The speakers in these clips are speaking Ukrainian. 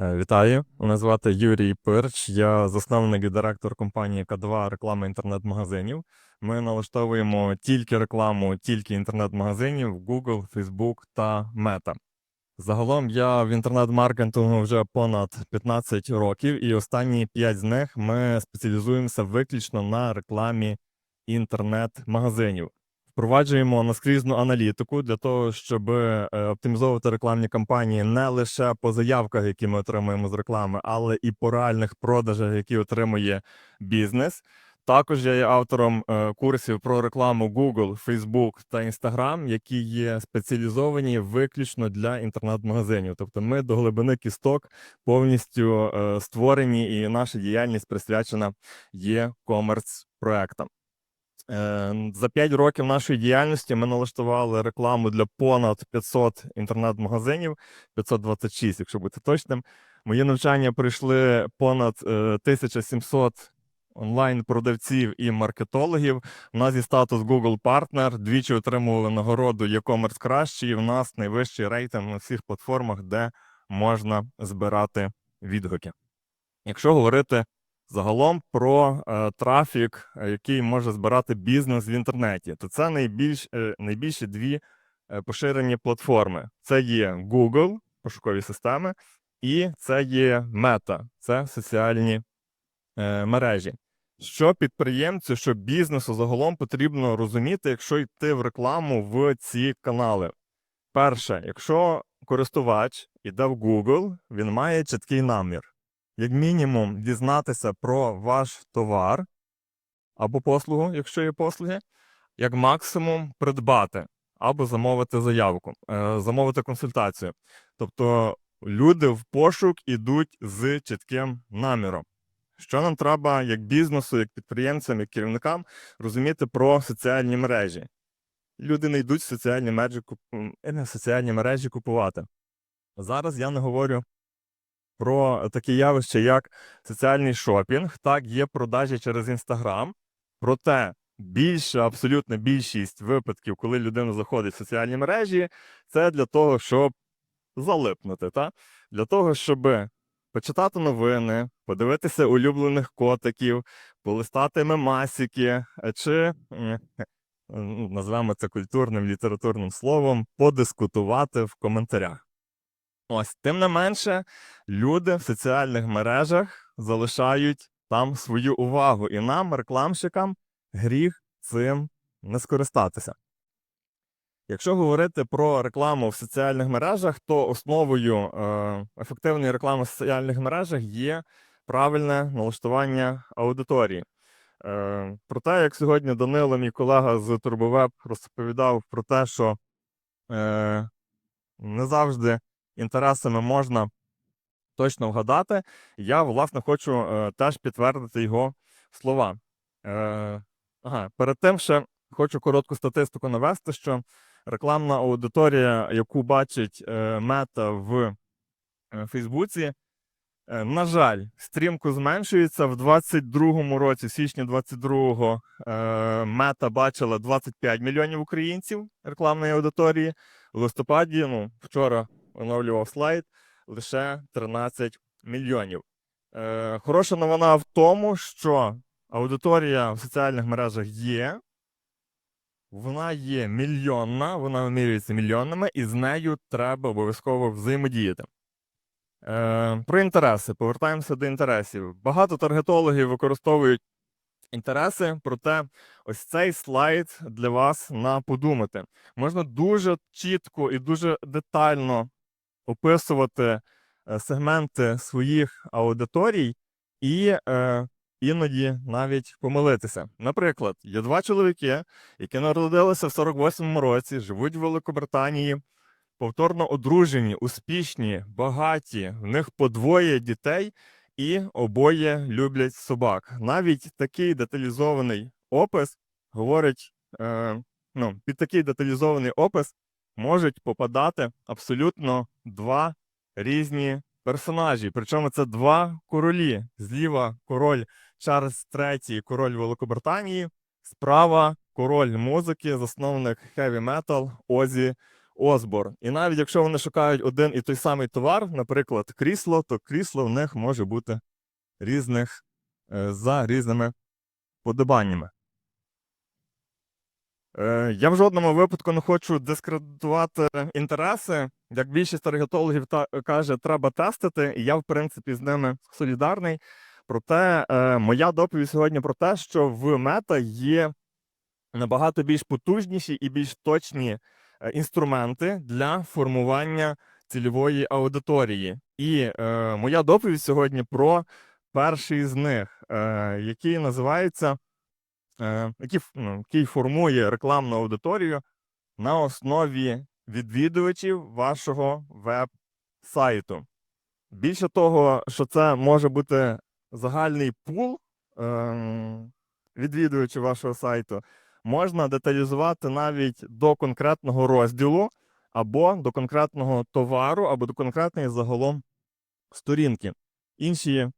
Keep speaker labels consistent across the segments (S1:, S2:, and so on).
S1: Е, Вітаю, мене звати Юрій Пирч. Я засновник і директор компанії К2 реклами інтернет-магазинів. Ми налаштовуємо тільки рекламу, тільки інтернет-магазинів Google, Facebook та Meta. Загалом я в інтернет-маркетингу вже понад 15 років, і останні 5 з них ми спеціалізуємося виключно на рекламі інтернет-магазинів. Впроваджуємо наскрізну аналітику для того, щоб е, оптимізовувати рекламні кампанії не лише по заявках, які ми отримуємо з реклами, але і по реальних продажах, які отримує бізнес. Також я є автором е, курсів про рекламу Google, Facebook та Instagram, які є спеціалізовані виключно для інтернет-магазинів. Тобто ми до глибини кісток повністю е, створені, і наша діяльність присвячена є комерц проектам. Е, За 5 років нашої діяльності ми налаштували рекламу для понад 500 інтернет-магазинів, 526, якщо бути точним. Мої навчання пройшли понад е, 1700 онлайн-продавців і маркетологів. У нас є статус Google Partner, двічі отримували нагороду e-commerce кращий. і В нас найвищий рейтинг на всіх платформах, де можна збирати відгуки. Якщо говорити загалом про е, трафік, е, який може збирати бізнес в інтернеті, то це найбільш, е, найбільші дві е, поширені платформи: це є Google, пошукові системи, і це є Meta, це соціальні е, мережі. Що підприємцю, що бізнесу загалом потрібно розуміти, якщо йти в рекламу в ці канали. Перше, якщо користувач іде в Google, він має чіткий намір як мінімум дізнатися про ваш товар або послугу, якщо є послуги, як максимум придбати або замовити заявку, е, замовити консультацію. Тобто люди в пошук ідуть з чітким наміром. Що нам треба як бізнесу, як підприємцям, як керівникам розуміти про соціальні мережі? Люди не йдуть в соціальні мережі, е, соціальні мережі купувати. Зараз я не говорю про таке явище, як соціальний шопінг. Так, є продажі через Інстаграм. Проте більша, абсолютна більшість випадків, коли людина заходить в соціальні мережі, це для того, щоб залипнути, та? для того, щоб почитати новини, подивитися улюблених котиків, полистати мемасики, е, чи м, ну, назвемо це культурним літературним словом, подискутувати в коментарях. Ось, тим не менше, люди в соціальних мережах залишають там свою увагу, і нам, рекламщикам, гріх цим не скористатися. Якщо говорити про рекламу в соціальних мережах, то основою е, ефективної реклами в соціальних мережах є правильне налаштування аудиторії. Е, про те, як сьогодні Данило, мій колега з Турбовеб, розповідав про те, що е, не завжди інтересами можна точно вгадати, я, власне, хочу е, теж підтвердити його слова. Е, ага, перед тим ще хочу коротку статистику навести, що рекламна аудиторія, яку бачить е, мета в е, Фейсбуці, е, на жаль, стрімко зменшується в 22-му році, в січні 22-го, е, мета бачила 25 мільйонів українців рекламної аудиторії. В листопаді, ну, вчора оновлював слайд, лише 13 мільйонів. Е, хороша новина в тому, що аудиторія в соціальних мережах є. Вона є мільйонна, вона вимірюється мільйонами, і з нею треба обов'язково взаємодіяти. Е, про інтереси. Повертаємося до інтересів. Багато таргетологів використовують інтереси, проте ось цей слайд для вас на подумати. Можна дуже чітко і дуже детально описувати е, сегменти своїх аудиторій і е, іноді навіть помилитися. Наприклад, є два чоловіки, які народилися в 48-му році, живуть в Великобританії, повторно одружені, успішні, багаті, в них по двоє дітей, і обоє люблять собак. Навіть такий деталізований опис говорить, е, ну, під такий деталізований опис можуть попадати абсолютно два різні персонажі. Причому це два королі. Зліва король Чарльз III, король Великобританії, справа король музики, засновник хеві метал Озі Осборн. І навіть якщо вони шукають один і той самий товар, наприклад, крісло, то крісло в них може бути різних е, за різними подобаннями. Е, Я в жодному випадку не хочу дискредитувати інтереси. Як більшість таргетологів та, каже, треба тестити, і я, в принципі, з ними солідарний. Проте е, моя доповідь сьогодні про те, що в мета є набагато більш потужніші і більш точні е, інструменти для формування цільової аудиторії. І е, моя доповідь сьогодні про перший з них, е, який називається е, який, ну, який формує рекламну аудиторію на основі відвідувачів вашого веб-сайту. Більше того, що це може бути загальний пул ем, відвідувачів вашого сайту, можна деталізувати навіть до конкретного розділу, або до конкретного товару, або до конкретної загалом сторінки. Інші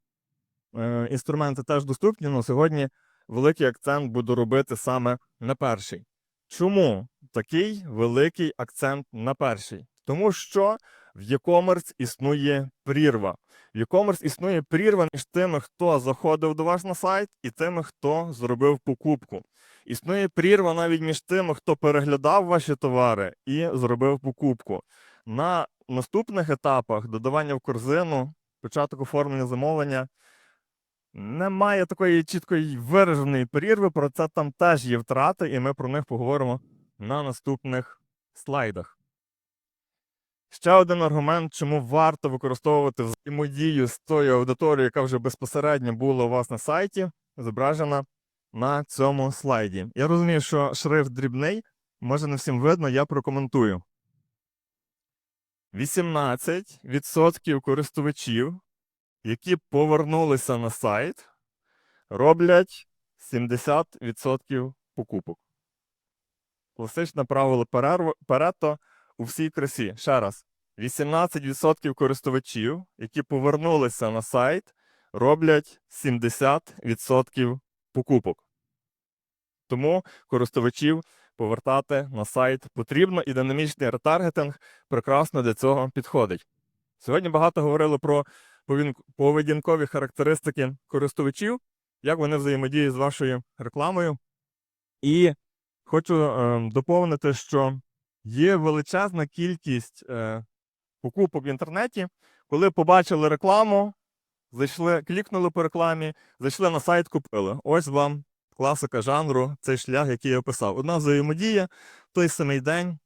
S1: е, інструменти теж доступні, але сьогодні великий акцент буду робити саме на перший. Чому такий великий акцент на перший? Тому що в e-commerce існує прірва. В e-commerce існує прірва між тими, хто заходив до вас на сайт, і тими, хто зробив покупку. Існує прірва навіть між тими, хто переглядав ваші товари і зробив покупку. На наступних етапах додавання в корзину, початок оформлення замовлення немає такої чіткої вираженої перерви, про це там теж є втрати, і ми про них поговоримо на наступних слайдах. Ще один аргумент, чому варто використовувати взаємодію з тою аудиторією, яка вже безпосередньо була у вас на сайті, зображена на цьому слайді. Я розумію, що шрифт дрібний, може не всім видно, я прокоментую. 18% користувачів які повернулися на сайт, роблять 70% покупок. Класичне правило Парето у всій красі. Ще раз: 18% користувачів, які повернулися на сайт, роблять 70% покупок. Тому користувачів повертати на сайт потрібно, і динамічний ретаргетинг прекрасно для цього підходить. Сьогодні багато говорили про поведінкові характеристики користувачів, як вони взаємодіють з вашою рекламою. І хочу е, доповнити, що є величезна кількість е, покупок в інтернеті, коли побачили рекламу, зайшли, клікнули по рекламі, зайшли на сайт, купили. Ось вам класика жанру, цей шлях, який я описав. Одна взаємодія, в той самий день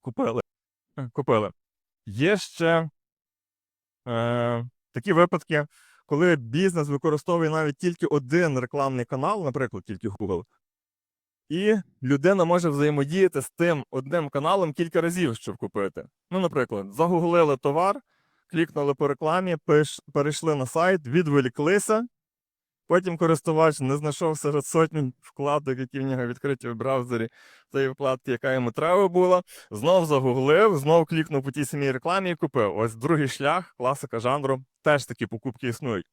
S1: купили. Купили. Є ще е, такі випадки, коли бізнес використовує навіть тільки один рекламний канал, наприклад, тільки Google, і людина може взаємодіяти з тим одним каналом кілька разів, щоб купити. Ну, наприклад, загуглили товар, клікнули по рекламі, перейшли на сайт, відволіклися. Потім користувач не знайшов серед сотні вкладок, які в нього відкриті в браузері, цієї вкладки, яка йому треба була. Знов загуглив, знов клікнув по тій самій рекламі і купив. Ось другий шлях, класика жанру, теж такі покупки існують.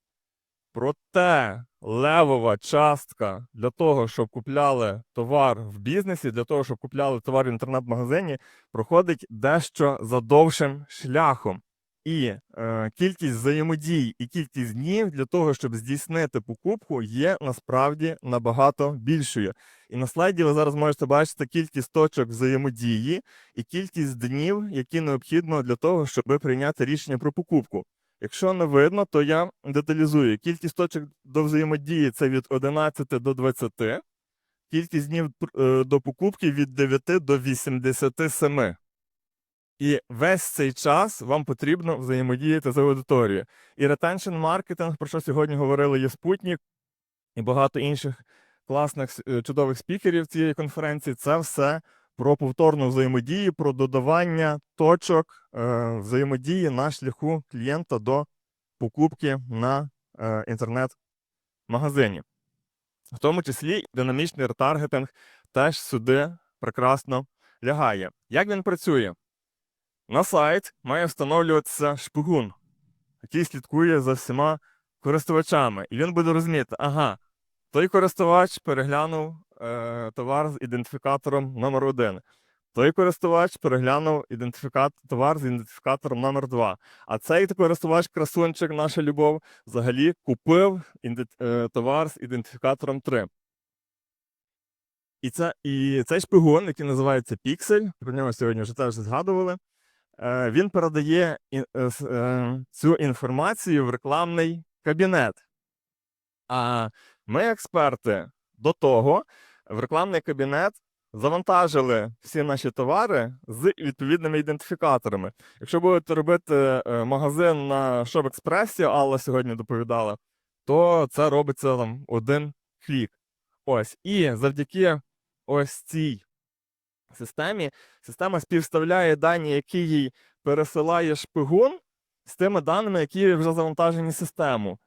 S1: Проте левова частка для того, щоб купляли товар в бізнесі, для того, щоб купляли товар в інтернет-магазині, проходить дещо за довшим шляхом. І е, кількість взаємодій і кількість днів для того, щоб здійснити покупку, є насправді набагато більшою. І на слайді ви зараз можете бачити кількість точок взаємодії і кількість днів, які необхідно для того, щоб прийняти рішення про покупку. Якщо не видно, то я деталізую. Кількість точок до взаємодії це від 11 до 20, кількість днів е, до покупки від 9 до 87. І весь цей час вам потрібно взаємодіяти з аудиторією. І ретеншн маркетинг, про що сьогодні говорили, є спутник і багато інших класних е, чудових спікерів цієї конференції. Це все про повторну взаємодію, про додавання точок е, взаємодії на шляху клієнта до покупки на е, інтернет-магазині. В тому числі динамічний ретаргетинг теж сюди прекрасно лягає. Як він працює? На сайт має встановлюватися шпигун, який слідкує за всіма користувачами. І він буде розуміти, ага, той користувач переглянув е, товар з ідентифікатором номер 1 той користувач переглянув товар з ідентифікатором номер 2. А цей користувач, красунчик, наша любов, взагалі купив е, товар з ідентифікатором 3. І, це, і цей шпигун, який називається Pixel, про нього сьогодні вже теж згадували, він передає е, е, цю інформацію в рекламний кабінет. А ми, експерти, до того в рекламний кабінет завантажили всі наші товари з відповідними ідентифікаторами. Якщо будете робити е, магазин на Шопекспресі, Алла сьогодні доповідала, то це робиться там один клік. Ось. І завдяки ось цій системі система співставляє дані, які їй пересилає шпигун, з тими даними, які вже завантажені систему.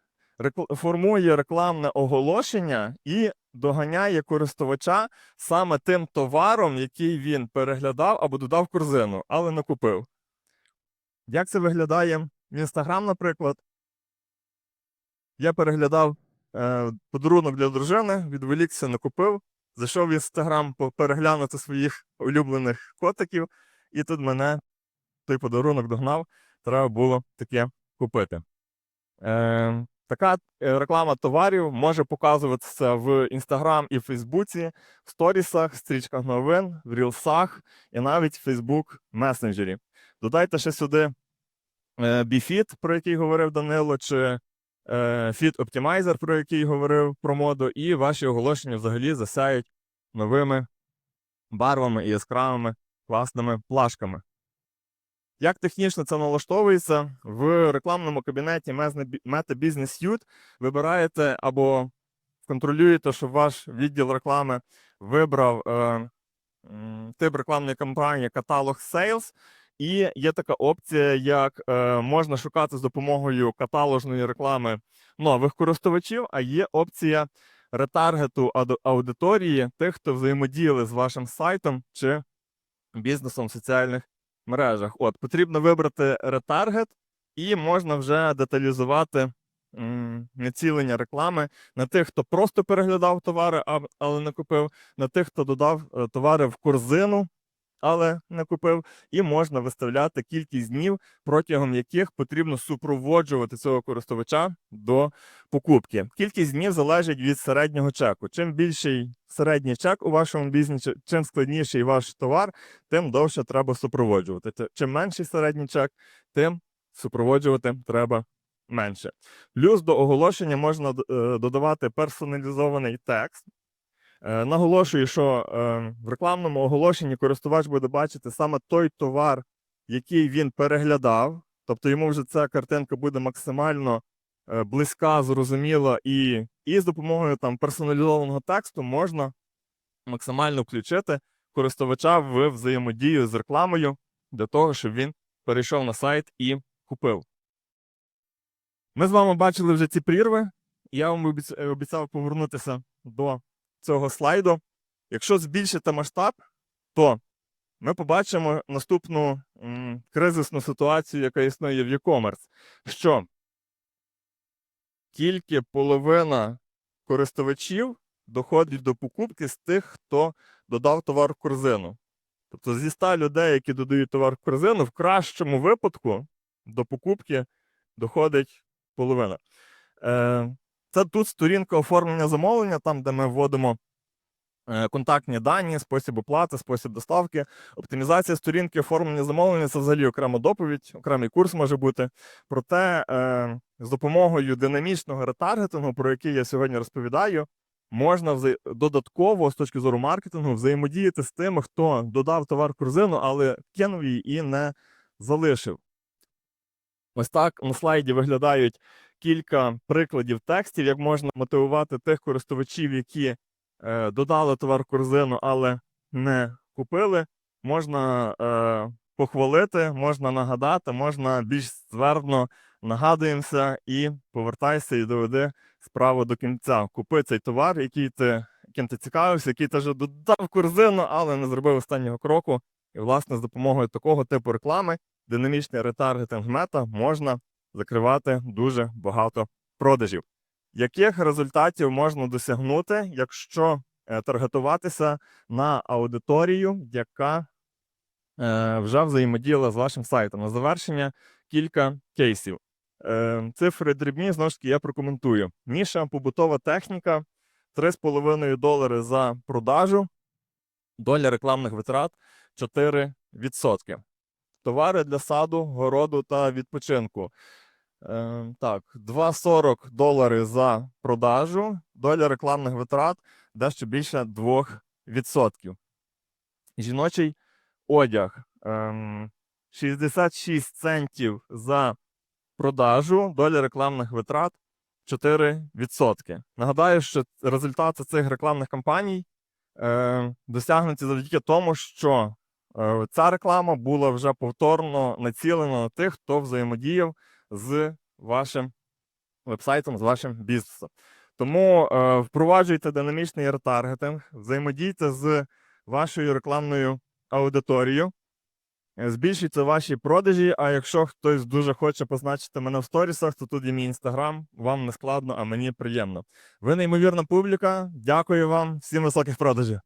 S1: Формує рекламне оголошення і доганяє користувача саме тим товаром, який він переглядав або додав в корзину, але не купив. Як це виглядає в Інстаграм, наприклад? Я переглядав е, подарунок для дружини, відволікся, не купив. Зайшов в інстаграм переглянути своїх улюблених котиків, і тут мене той подарунок догнав. Треба було таке купити. Е, така е, реклама товарів може показуватися в Інстаграм і Фейсбуці, в сторісах, стрічках новин, в рілсах і навіть в Фейсбук месенджері. Додайте ще сюди е, Біфіт, про який говорив Данило, чи е, Fit Optimizer, про який говорив про моду, і ваші оголошення взагалі засяють новими барвами і яскравими класними плашками. Як технічно це налаштовується? В рекламному кабінеті Meta Business Suite вибираєте або контролюєте, щоб ваш відділ реклами вибрав е, тип рекламної кампанії каталог Sales, і є така опція, як е, можна шукати з допомогою каталожної реклами нових користувачів, а є опція ретаргету аудиторії тих, хто взаємодіяли з вашим сайтом чи бізнесом в соціальних мережах. От, потрібно вибрати ретаргет, і можна вже деталізувати м, націлення реклами на тих, хто просто переглядав товари, але не купив, на тих, хто додав е, товари в корзину, але не купив, і можна виставляти кількість днів, протягом яких потрібно супроводжувати цього користувача до покупки. Кількість днів залежить від середнього чеку. Чим більший середній чек у вашому бізнесі, чим складніший ваш товар, тим довше треба супроводжувати. Чим менший середній чек, тим супроводжувати треба менше. Плюс до оголошення можна е, додавати персоналізований текст. Е, Наголошую, що е, в рекламному оголошенні користувач буде бачити саме той товар, який він переглядав. Тобто йому вже ця картинка буде максимально е, близька, зрозуміла, і, і з допомогою там персоналізованого тексту можна максимально включити користувача в взаємодію з рекламою для того, щоб він перейшов на сайт і купив. Ми з вами бачили вже ці прірви. Я вам обіцяв повернутися до цього слайду. Якщо збільшити масштаб, то ми побачимо наступну м, кризисну ситуацію, яка існує в e-commerce, що тільки половина користувачів доходить до покупки з тих, хто додав товар в корзину. Тобто зі 100 людей, які додають товар в корзину, в кращому випадку до покупки доходить половина. Е, це тут сторінка оформлення замовлення, там, де ми вводимо е, контактні дані, спосіб оплати, спосіб доставки. Оптимізація сторінки оформлення замовлення це взагалі окрема доповідь, окремий курс може бути. Проте е, з допомогою динамічного ретаргетингу, про який я сьогодні розповідаю, можна додатково з точки зору маркетингу взаємодіяти з тими, хто додав товар в корзину, але кинув її і не залишив. Ось так на слайді виглядають кілька прикладів текстів, як можна мотивувати тих користувачів, які е, додали товар в корзину, але не купили. Можна е, похвалити, можна нагадати, можна більш зверхно нагадуємося і повертайся і доведи справу до кінця. Купи цей товар, який ти, яким ти цікавився, який ти вже додав корзину, але не зробив останнього кроку. І, власне, з допомогою такого типу реклами, динамічний ретаргетинг мета можна закривати дуже багато продажів. Яких результатів можна досягнути, якщо е, таргетуватися на аудиторію, яка е, вже взаємодіяли з вашим сайтом. На завершення кілька кейсів. Е, цифри дрібні, знову ж таки, я прокоментую. Ніша побутова техніка 3,5 долари за продажу, доля рекламних витрат 4%. Товари для саду, городу та відпочинку. Е, так, 2,40 долари за продажу, доля рекламних витрат дещо більше 2%. Жіночий одяг ем, 66 центів за продажу, доля рекламних витрат 4%. Нагадаю, що результати цих рекламних кампаній е, досягнуті завдяки тому, що е, ця реклама була вже повторно націлена на тих, хто взаємодіяв з вашим вебсайтом, з вашим бізнесом. Тому е, впроваджуйте динамічний ретаргетинг, взаємодійте з вашою рекламною аудиторією, е, збільшуйте ваші продажі. А якщо хтось дуже хоче позначити мене в сторісах, то тут є мій інстаграм. Вам не складно, а мені приємно. Ви неймовірна публіка. Дякую вам, всім високих продажів.